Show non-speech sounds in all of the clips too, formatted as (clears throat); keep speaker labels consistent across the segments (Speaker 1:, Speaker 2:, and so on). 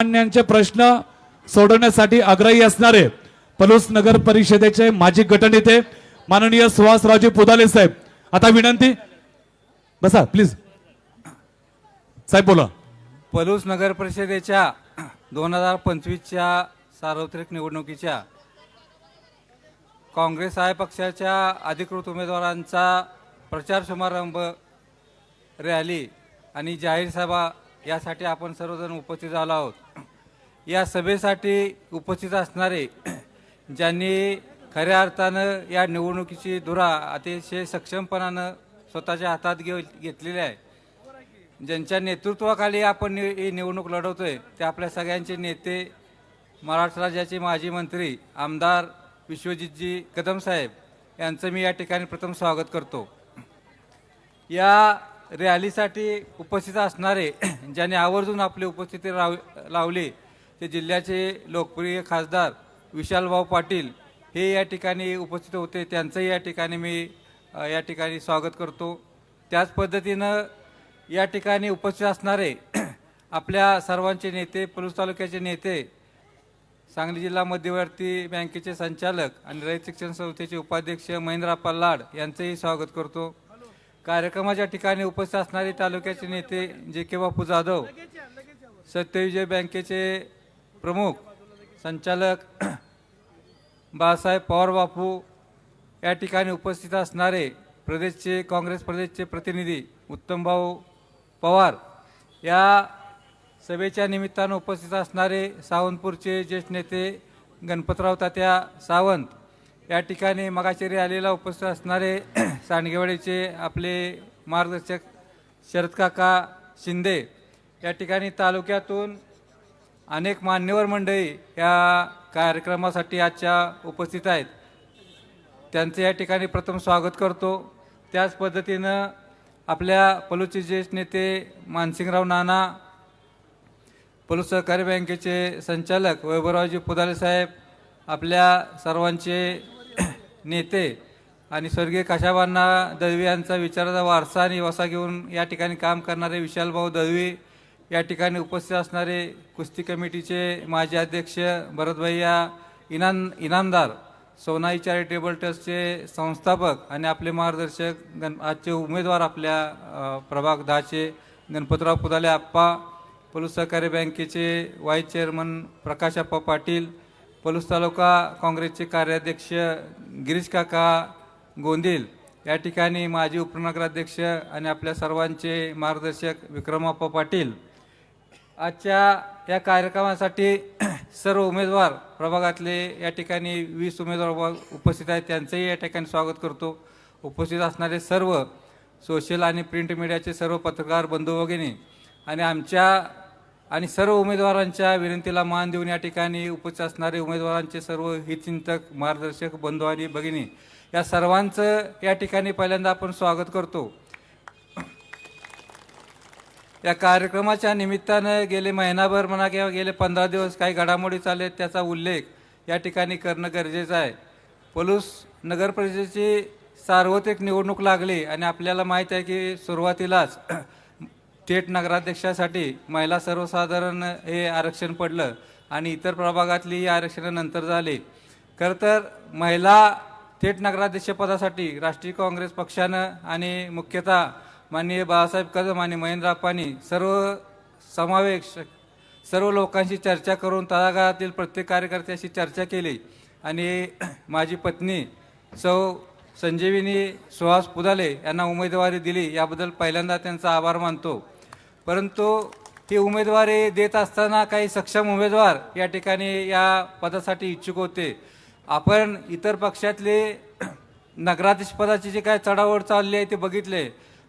Speaker 1: सर्वसामान्यांचे प्रश्न सोडवण्यासाठी आग्रही असणारे पलूस नगर परिषदेचे माजी गटनेते माननीय सुहासरावजी पुदाले साहेब. आता विनंती बसा प्लीज साहेब बोला.
Speaker 2: पलूस नगर परिषदेच्या दोन हजार पंचवीसच्या सार्वत्रिक निवडणुकीच्या काँग्रेस आय पक्षाच्या अधिकृत उमेदवारांचा प्रचार समारंभ रॅली आणि जाहीर सभा यासाठी आपण सर्वजण उपस्थित झालो आहोत. या सभेसाठी उपस्थित असणारे (clears throat) ज्यांनी खऱ्या अर्थानं या निवडणुकीची धुरा अतिशय सक्षमपणानं स्वतःच्या हातात घेऊ घेतलेली आहे. ज्यांच्या नेतृत्वाखाली आपण नि- ही निवडणूक लढवतोय ते आपल्या सगळ्यांचे नेते महाराष्ट्र राज्याचे माजी मंत्री आमदार विश्वजितजी कदम साहेब यांचं मी या ठिकाणी प्रथम स्वागत करतो. या रॅलीसाठी उपस्थित असणारे ज्यांनी आवर्जून आपली उपस्थिती राव लावली ते जिल्ह्याचे लोकप्रिय खासदार विशालभाऊ पाटील हे या ठिकाणी उपस्थित होते. त्यांचंही या ठिकाणी मी या ठिकाणी स्वागत करतो. त्याच पद्धतीनं या ठिकाणी उपस्थित असणारे आपल्या सर्वांचे नेते पलूस तालुक्याचे नेते सांगली जिल्हा मध्यवर्ती बँकेचे संचालक आणि रयत शिक्षण संस्थेचे उपाध्यक्ष महेंद्रा पल्लाड यांचंही स्वागत करतो. कार्यक्रमाच्या ठिकाणी उपस्थित असणारे तालुक्याचे नेते जे के बापू जाधव सत्यविजय बँकेचे प्रमुख संचालक (clears throat) बाळासाहेब पवार बापू या ठिकाणी उपस्थित असणारे प्रदेशचे काँग्रेस प्रदेशचे प्रतिनिधी उत्तमभाऊ पवार या सभेच्या निमित्तानं उपस्थित असणारे सावंतपूरचे ज्येष्ठ नेते गणपतराव तात्या सावंत या ठिकाणी मगाशेरी आलेला उपस्थित असणारे (clears throat) सांडगेवाडीचे आपले मार्गदर्शक शरदकाका शिंदे या ठिकाणी तालुक्यातून अनेक मान्यवर मंडळी या कार्यक्रमासाठी आजच्या उपस्थित आहेत. त्यांचे या ठिकाणी प्रथम स्वागत करतो. त्याच पद्धतीनं आपल्या पलूचे ज्येष्ठ नेते मानसिंगराव नाना पलू सहकारी बँकेचे संचालक वैभवरावजी पुदाले साहेब आपल्या सर्वांचे नेते आणि स्वर्गीय काशाबांना दळवी यांचा विचाराचा वारसा आणि वसा घेऊन या ठिकाणी काम करणारे विशालभाऊ दळवी या ठिकाणी उपस्थित असणारे कुस्ती कमिटीचे माजी अध्यक्ष भरतभैया इनाम इनामदार सोनाई चॅरिटेबल ट्रस्टचे संस्थापक आणि आपले मार्गदर्शक गण आजचे उमेदवार आपल्या प्रभाग दहाचे गणपतराव पुदाले आप्पा पोलीस सहकारी बँकेचे व्हाईस चेअरमन प्रकाश आप्पा पाटील पलूस तालुका काँग्रेसचे कार्याध्यक्ष गिरीश काका गोंदिल या ठिकाणी माजी उपनगराध्यक्ष आणि आपल्या सर्वांचे मार्गदर्शक विक्रमाप्पा पाटील. आजच्या या कार्यक्रमासाठी (clears throat) सर्व उमेदवार प्रभागातले या ठिकाणी वीस उमेदवार उपस्थित आहेत. त्यांचंही या ठिकाणी स्वागत करतो. उपस्थित असणारे सर्व सोशल आणि प्रिंट मीडियाचे सर्व पत्रकार बंधू वगैरे आणि आमच्या आणि सर्व उमेदवारांच्या विनंतीला मान देऊन या ठिकाणी उपस्थित असणारे उमेदवारांचे सर्व हितचिंतक मार्गदर्शक बंधू आणि भगिनी या सर्वांचं या ठिकाणी पहिल्यांदा आपण स्वागत करतो. या कार्यक्रमाच्या निमित्तानं गेले महिनाभर म्हणा किंवा गेले पंधरा दिवस काही घडामोडी चालले त्याचा उल्लेख या ठिकाणी करणं गरजेचं आहे. पलूस नगर परिषदेची सार्वत्रिक निवडणूक लागली आणि आपल्याला माहीत आहे की सुरुवातीलाच थेट नगराध्यक्षासाठी महिला सर्वसाधारण हे आरक्षण पडलं आणि इतर प्रभागातली ही आरक्षणं नंतर झाली. खरं तर महिला थेट नगराध्यक्षपदासाठी राष्ट्रीय काँग्रेस पक्षानं आणि मुख्यतः माननीय बाळासाहेब कदम आणि महेंद्र अप्पांनी सर्व समावेश सर्व लोकांशी चर्चा करून तळागाळातील प्रत्येक कार्यकर्त्याशी चर्चा केली आणि (clears throat) माझी पत्नी सौ संजीविनी सुहास पुदाले यांना उमेदवारी दिली. याबद्दल पहिल्यांदा त्यांचा आभार मानतो. परंतु ते उमेदवारी देत असताना काही सक्षम उमेदवार या ठिकाणी या पदासाठी इच्छुक होते. आपण इतर पक्षातले (clears throat) पदाची जी काय चढावड चालली आहे ते बघितले.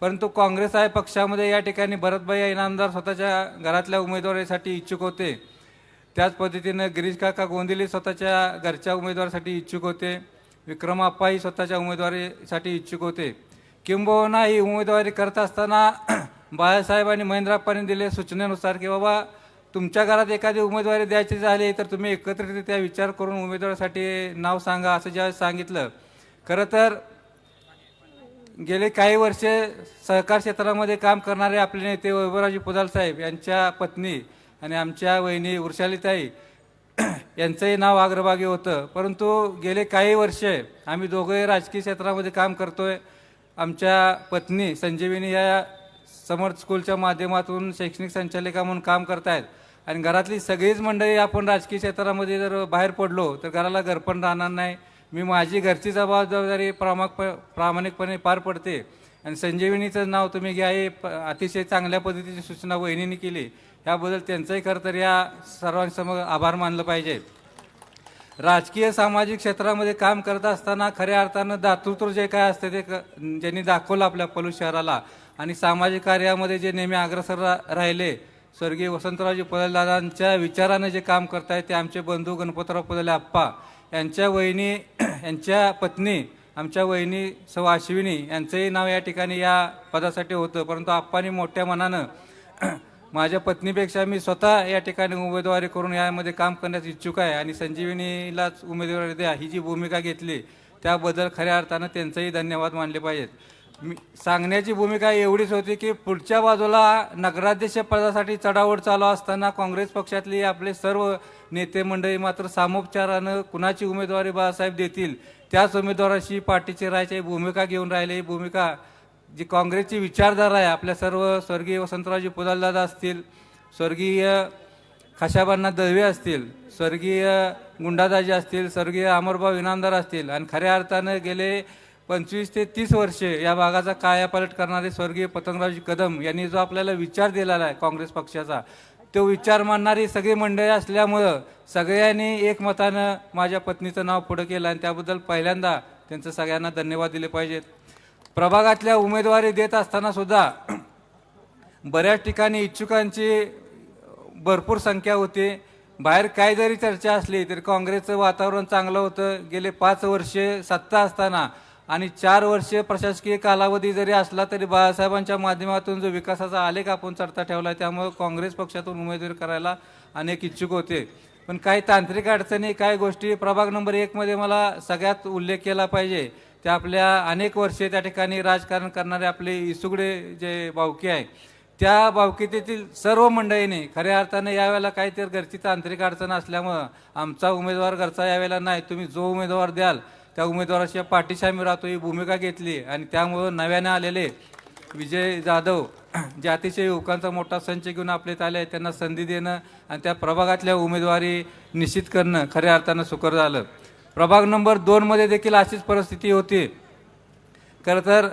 Speaker 2: परंतु काँग्रेस आहे पक्षामध्ये या ठिकाणी भरतभाई इनामदार स्वतःच्या घरातल्या उमेदवारीसाठी इच्छुक होते. त्याच पद्धतीनं गिरीश काका गोंदिले स्वतःच्या घरच्या उमेदवारासाठी इच्छुक होते. विक्रमाप्पाही स्वतःच्या उमेदवारीसाठी इच्छुक होते. किंबहुना ही उमेदवारी करत असताना (clears throat) बाळासाहेब आणि महेंद्राप्पांनी दिले सूचनेनुसार की बाबा तुमच्या घरात एखादी उमेदवारी द्यायची झाली तर तुम्ही एकत्रितरित्या विचार करून उमेदवारासाठी नाव सांगा असं ज्यावेळेस सांगितलं. खरं तर गेले काही वर्षे सहकार क्षेत्रामध्ये काम करणारे आपले नेते वैभवराजी पुदाल साहेब यांच्या पत्नी आणि आमच्या वहिनी वृषालीताई (clears throat) यांचंही नाव अग्रभागी होतं. परंतु गेले काही वर्षे आम्ही दोघंही राजकीय क्षेत्रामध्ये काम करतोय. आमच्या पत्नी संजीविनी या समर्थ स्कूलच्या माध्यमातून शैक्षणिक संचालिका म्हणून काम करतायत. आणि घरातली सगळीच मंडळी आपण राजकीय क्षेत्रामध्ये जर बाहेर पडलो तर घराला घरपण राहणार नाही. मी माझी घरची जबाबदारी प्रामाक प्रामाणिकपणे पार पडते. आणि संजीवनीचं नाव तुम्ही घ्या हे प- अतिशय चांगल्या पद्धतीची सूचना वहिनीने केली. याबद्दल त्यांचंही खरं तर या सर्वांसमोर आभार मानलं पाहिजे. राजकीय सामाजिक क्षेत्रामध्ये काम करत असताना खऱ्या अर्थानं दातृत्व जे काय असते ते क- ज्यांनी दाखवलं आपल्या पलूस शहराला आणि सामाजिक कार्यामध्ये जे नेहमी अग्रसर रा- राहिले स्वर्गीय वसंतरावजी पदलदादांच्या विचारानं जे काम करतायत ते आमचे बंधू गणपतराव पदले आप्पा यांच्या वहिनी (clears throat) यांच्या पत्नी आमच्या वहिनी सौ अश्विनी यांचंही नाव या ठिकाणी या पदासाठी होतं. परंतु आप्पांनी मोठ्या मनानं माझ्या पत्नीपेक्षा मी स्वतः या ठिकाणी उमेदवारी करून यामध्ये काम करण्यास इच्छुक आहे आणि संजीवनीलाच उमेदवारी द्या ही जी भूमिका घेतली त्याबद्दल खऱ्या अर्थानं त्यांचंही धन्यवाद मानले पाहिजेत. मी सांगण्याची भूमिका एवढीच होती की पुढच्या बाजूला नगराध्यक्ष पदासाठी चढावड चालू असताना काँग्रेस पक्षातली आपले सर्व नेते मंडळी मात्र सामोपचारानं कुणाची उमेदवारी बाळासाहेब देतील त्याच उमेदवाराशी पाठीची राहायची भूमिका घेऊन राहिले. ही भूमिका जी काँग्रेसची विचारधारा आहे आपल्या सर्व स्वर्गीय वसंतरावजी पुदालदादा असतील स्वर्गीय खशाबांना दळवे असतील स्वर्गीय गुंडादाजी असतील स्वर्गीय अमरभाऊ इनामदार असतील आणि खऱ्या अर्थानं गेले पंचवीस ते तीस वर्षे या भागाचा कायापालट करणारे स्वर्गीय पतंगरावजी कदम यांनी जो आपल्याला विचार दिलेला आहे काँग्रेस पक्षाचा तो विचार मानणारी सगळी मंडळी असल्यामुळं सगळ्यांनी एकमतानं माझ्या पत्नीचं नाव पुढं केलं आणि त्याबद्दल पहिल्यांदा त्यांचं सगळ्यांना धन्यवाद दिले पाहिजेत. प्रभागातल्या उमेदवारी देत असताना सुद्धा बऱ्याच ठिकाणी इच्छुकांची भरपूर संख्या होती. बाहेर काय जरी चर्चा असली तरी काँग्रेसचं वातावरण चांगलं होतं. गेले पाच वर्षे सत्ता असताना आणि चार वर्षे प्रशासकीय कालावधी जरी असला तरी बाळासाहेबांच्या माध्यमातून जो विकासाचा आलेख आपण चढता ठेवला त्यामुळे काँग्रेस पक्षातून उमेदवारी करायला अनेक इच्छुक होते. पण काही तांत्रिक अडचणी काही गोष्टी प्रभाग नंबर एकमध्ये मला सगळ्यात उल्लेख केला पाहिजे. त्या आपल्या अनेक वर्षे त्या ठिकाणी राजकारण करणारे आपले इसुगडे जे बावकी आहे त्या बावकीतील सर्व मंडळीने खऱ्या अर्थानं यावेळेला काहीतरी घरची तांत्रिक अडचण असल्यामुळं आमचा उमेदवार घरचा यावेळेला नाही तुम्ही जो उमेदवार द्याल त्या उमेदवाराच्या पाठीशी आम्ही राहतो ही भूमिका घेतली आणि त्यामुळं नव्याने आलेले विजय जाधव जे अतिशय युवकांचा मोठा संच घेऊन आपल्यात आले आहेत त्यांना संधी देणं आणि त्या प्रभागातल्या उमेदवारी निश्चित करणं खऱ्या अर्थानं सुकर झालं. प्रभाग नंबर दोनमध्ये देखील अशीच परिस्थिती होती. खरं तर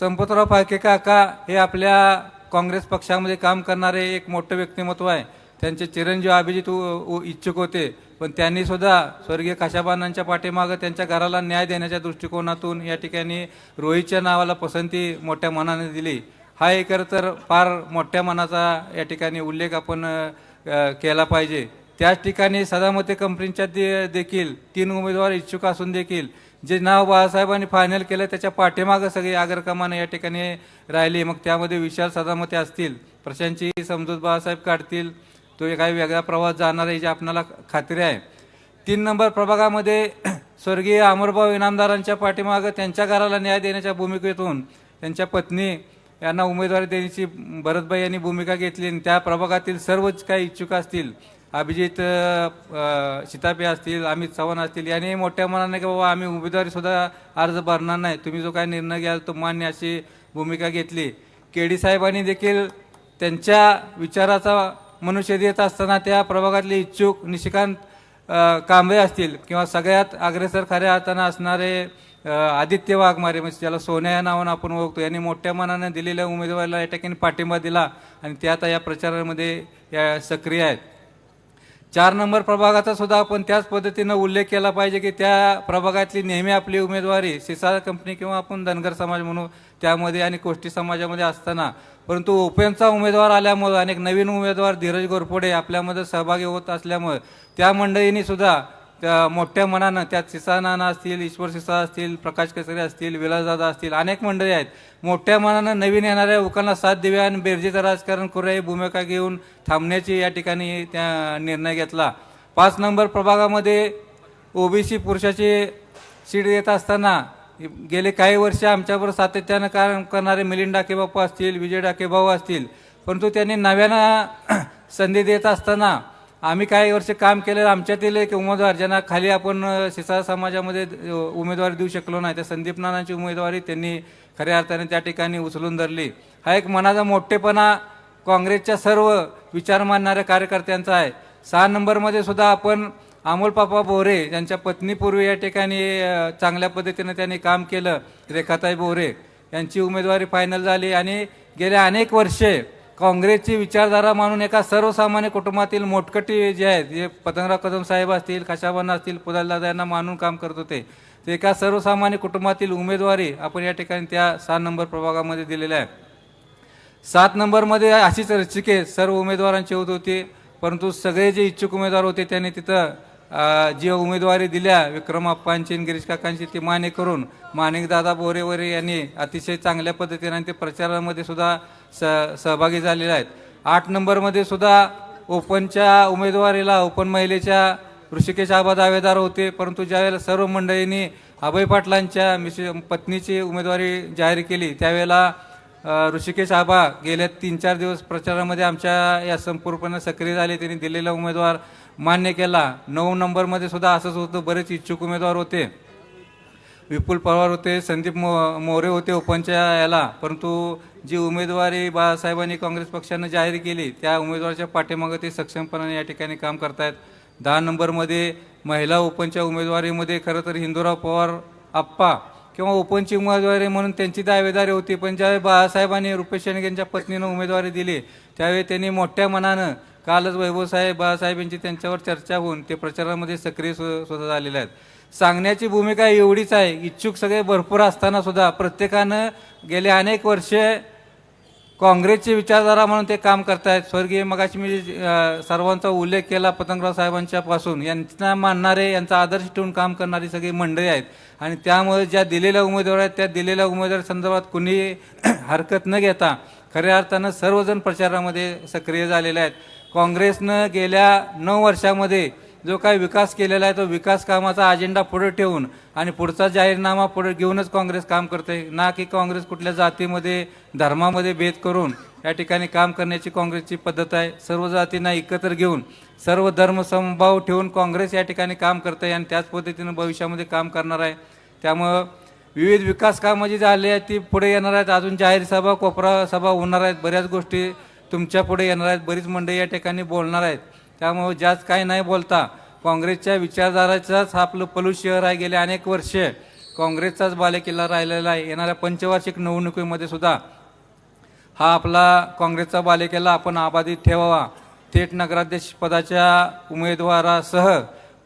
Speaker 2: संपतराव फाळके काका हे आपल्या काँग्रेस पक्षामध्ये काम करणारे एक मोठं व्यक्तिमत्व आहे. त्यांचे चिरंजीव अभिजित उ- उ- इच्छुक होते. पण त्यांनी सुद्धा स्वर्गीय खाशाबानांच्या पाठीमागं त्यांच्या घराला न्याय देण्याच्या दृष्टिकोनातून या ठिकाणी रोहितच्या नावाला पसंती मोठ्या मनाने दिली. हा एक खरं तर फार मोठ्या मनाचा या ठिकाणी उल्लेख आपण केला पाहिजे. त्याच ठिकाणी सदामते कंपनीच्या दे- देखील तीन उमेदवार इच्छुक असून देखील जे नाव बाळासाहेबांनी फायनल केलं त्याच्या पाठीमागं सगळी आगरकमानं या ठिकाणी राहिली. मग त्यामध्ये विशाल सदामते असतील प्रशांतची समजूत बाळासाहेब काढतील तो काही वेगळा प्रवास जाणार आहे जी आपणाला खात्री आहे. तीन नंबर प्रभागामध्ये (clears throat) स्वर्गीय अमरभाऊ इनामदारांच्या पाठीमागं त्यांच्या घराला न्याय देण्याच्या भूमिकेतून त्यांच्या पत्नी यांना उमेदवारी देण्याची भरतभाई यांनी भूमिका घेतली आणि त्या प्रभागातील सर्वच काही इच्छुक असतील अभिजित शितापे असतील अमित चव्हाण असतील यांनी मोठ्या मनाने की बाबा आम्ही उमेदवारी सुद्धा अर्ज भरणार नाही. तुम्ही जो काही निर्णय घ्याल तो मान्य अशी भूमिका घेतली. केडी साहेबांनी देखील त्यांच्या विचाराचा मनुष्य देत असताना त्या प्रभागातले इच्छुक निशिकांत कांबळे असतील किंवा सगळ्यात अग्रेसर खऱ्या अर्थानं असणारे आदित्य वाघमारे म्हणजे ज्याला सोन्या या नावानं आपण ओळखतो यांनी मोठ्या मनानं दिलेल्या उमेदवाराला या ठिकाणी पाठिंबा दिला आणि ते आता या प्रचारामध्ये या सक्रिय आहेत. चार नंबर प्रभागाचा सुद्धा आपण त्याच पद्धतीनं उल्लेख केला पाहिजे की त्या प्रभागातली नेहमी आपली उमेदवारी सिसा कंपनी किंवा आपण धनगर समाज म्हणू त्यामध्ये आणि कोष्टी समाजामध्ये असताना. परंतु ओपनचा उमेदवार आल्यामुळं अनेक नवीन उमेदवार धीरज गोरपुडे आपल्यामध्ये सहभागी होत असल्यामुळं त्या मंडळींनी सुद्धा त्या मोठ्या मनानं त्यात सिसानाना असतील ईश्वर सिसा असतील प्रकाश केसरे असतील विलासदादा असतील अनेक मंडळी आहेत. मोठ्या मनानं नवीन येणाऱ्या लोकांना साथ देऊया आणि बेरजेचं राजकारण करूया ही भूमिका घेऊन थांबण्याची या ठिकाणी त्या निर्णय घेतला. पाच नंबर प्रभागामध्ये ओबीसी पुरुषाची सीट देत असताना गेले काही वर्ष आमच्याबरोबर सातत्यानं काम करणारे मिलिंद डाकेबाप्पा असतील विजय डाकेबाऊ असतील. परंतु त्यांनी नव्यानं संधी देत असताना आम्ही काही वर्ष काम केलेलं आमच्यातील एक उमेदवार ज्यांना खाली आपण अ, समाजामध्ये उमेदवारी देऊ शकलो नाही त्या संदीप नानांची उमेदवारी त्यांनी खऱ्या अर्थाने त्या ठिकाणी उचलून धरली. हा एक मनाचा मोठेपणा काँग्रेसच्या सर्व विचार मानणाऱ्या कार्यकर्त्यांचा आहे. सहा नंबरमध्ये सुद्धा आपण अमोलपापा बोरे यांच्या पत्नीपूर्वी या ठिकाणी चांगल्या पद्धतीने त्यांनी काम केलं. रेखाताई बोरे यांची उमेदवारी फायनल झाली आणि गेल्या अनेक वर्षे काँग्रेसची विचारधारा मानून एका सर्वसामान्य कुटुंबातील मोटकटी जे आहेत जे पतंगराव कदम साहेब असतील खशाबांना असतील पुदालदादा यांना मानून काम करत होते. ते एका सर्वसामान्य कुटुंबातील उमेदवारी आपण या ठिकाणी त्या सहा नंबर प्रभागामध्ये दिलेल्या आहे सात नंबरमध्ये अशीच रचिके सर्व उमेदवारांची होत होती परंतु सगळे जे इच्छुक उमेदवार होते त्यांनी तिथं जी उमेदवारी दिल्या विक्रमाप्पांची गिरीश काकांची ती मान्य करून माणिकदादा बोरेवरे यांनी अतिशय चांगल्या पद्धतीने ते प्रचारामध्ये सुद्धा स सहभागी झालेले आहेत. आठ नंबरमध्ये सुद्धा ओपनच्या उमेदवारीला ओपन महिलेच्या ऋषिकेश आबा दावेदार होते. परंतु ज्यावेळेला सर्व मंडळींनी अभय पाटलांच्या मिस पत्नीची उमेदवारी जाहीर केली त्यावेळेला ऋषिकेश आबा गेल्या तीन चार दिवस प्रचारामध्ये आमच्या या संपूर्णपणे सक्रिय झाले. त्यांनी दिलेला उमेदवार मान्य केला. नऊ नंबरमध्ये सुद्धा असंच होतं. बरेच इच्छुक उमेदवार होते. विपुल पवार होते संदीप मो मोरे होते ओपनच्या याला. परंतु जी उमेदवारी बाळासाहेबांनी काँग्रेस पक्षानं जाहीर केली त्या उमेदवाराच्या पाठीमागं ते सक्षमपणाने या ठिकाणी काम करतायत. दहा नंबरमध्ये महिला ओपनच्या उमेदवारीमध्ये खरं तर हिंदूराव पवार आप्पा किंवा ओपनची उमेदवारी म्हणून त्यांची दावेदारी होती पण ज्यावेळी बाळासाहेबांनी रुपेश शेणगे यांच्या पत्नीनं उमेदवारी दिली त्यावेळी त्यांनी मोठ्या मनानं कालच वैभवसाहेब बाळासाहेब यांची त्यांच्यावर चर्चा होऊन ते प्रचारामध्ये सक्रिय सु- सुद्धा झालेले आहेत. सांगण्याची भूमिका एवढीच आहे इच्छुक सगळे भरपूर असताना सुद्धा प्रत्येकानं गेले अनेक वर्षे काँग्रेसची विचारधारा म्हणून ते काम करतायत. स्वर्गीय मगाशी मी सर्वांचा उल्लेख केला पतंगराव साहेबांच्या पासून यांना मानणारे यांचा आदर्श ठेवून काम करणारी सगळी मंडळी आहेत. आणि त्यामुळे ज्या दिलेल्या उमेदवार आहेत त्या दिलेल्या उमेदवार संदर्भात कुणी (clears throat) हरकत न घेता खऱ्या अर्थानं सर्वजण प्रचारामध्ये सक्रिय झालेले आहेत. काँग्रेसनं गेल्या नऊ वर्षामध्ये जो काही विकास केलेला आहे तो विकास कामाचा अजेंडा पुढे ठेवून आणि पुढचा जाहीरनामा पुढे घेऊनच काँग्रेस काम करते. ना की काँग्रेस कुठल्या जातीमध्ये धर्मामध्ये भेद करून या ठिकाणी काम करण्याची काँग्रेसची पद्धत आहे. सर्व जातींना एकत्र घेऊन सर्व धर्म समभाव ठेवून काँग्रेस या ठिकाणी काम करते आणि त्याच पद्धतीनं भविष्यामध्ये काम करणार आहे. त्यामुळं विविध विकास कामं जी झाली आहेत ती पुढे येणार आहेत. अजून जाहीर सभा कोपरा सभा होणार आहेत. बऱ्याच गोष्टी तुमच्यापुढे येणार आहेत. बरीच मंडळी या ठिकाणी बोलणार आहेत. त्यामुळे जास्त काही नाही बोलता. काँग्रेसच्या विचारधाराचाच आपलं पलू शहर आहे. गेले अनेक वर्षे काँग्रेसचाच बालेकिल्ला राहिलेला आहे. येणाऱ्या पंचवार्षिक निवडणुकीमध्ये सुद्धा हा आपला काँग्रेसचा बालेकिल्ला आपण आबाधित ठेवावा. थेट नगराध्यक्ष पदाच्या उमेदवारासह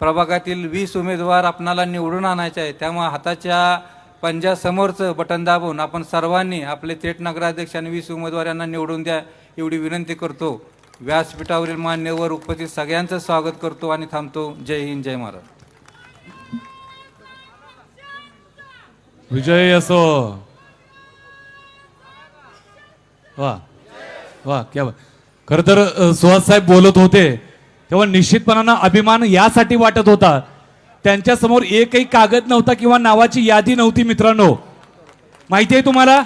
Speaker 2: प्रभागातील वीस उमेदवार आपणाला निवडून आणायचे आहे त्यामुळे हाताच्या पंजासमोरचं बटन दाबून आपण सर्वांनी आपले थेट नगराध्यक्ष आणि वीस उमेदवारांना निवडून द्या एवढी विनंती करतो. व्यासपीठावरील मान्यवर उपस्थित सगळ्यांचं स्वागत करतो आणि थांबतो. जय हिंद जय महाराज
Speaker 1: विजय असो. वा वा क्या खर तर सुहास साहेब बोलत होते तेव्हा निश्चितपणानं अभिमान यासाठी वाटत होता. त्यांच्यासमोर एकही कागद नव्हता किंवा नावाची यादी नव्हती मित्रांनो. माहिती आहे तुम्हाला?